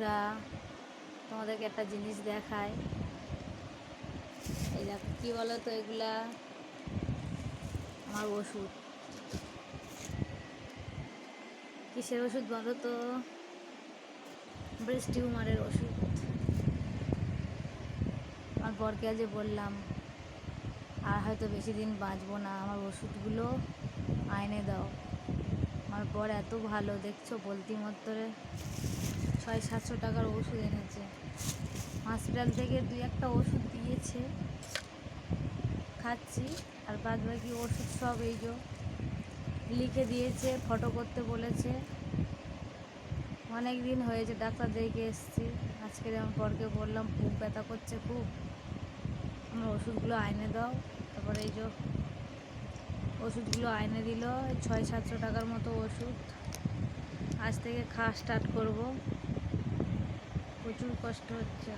বন্ধুরা, তোমাদেরকে একটা জিনিস দেখায় এই দেখো, কী বলো তো এগুলা? আমার ওষুধ। কিসের ওষুধ বলো তো? ব্রেস্ট টিউমারের ওষুধ। আমার বরকে আজ বললাম, আর হয়তো বেশি দিন বাঁচবো না, আমার ওষুধগুলো আইনে দাও। আমার বর এত ভালো, দেখছ, বলতি মত্তরে। ছয় সাতশো টাকার ওষুধ এনেছে। হসপিটাল থেকে দুই একটা ওষুধ দিয়েছে। খাচ্ছি, আর বাদ বাকি ওষুধ সব এই যে লিখে দিয়েছে ফটো করতে বলেছে। অনেক দিন হয়েছে, ডাক্তার দেখে এসেছি। আজকে আমার পরকে বললাম, খুব ব্যথা করছে খুব। আমার ওষুধগুলো আইনে দাও। তারপরে এই যে ওষুধগুলো আইনে দিল, ছয় সাতশো টাকার মতো ওষুধ। আজ থেকে খাওয়া স্টার্ট করব। প্রচুর কষ্ট হচ্ছে।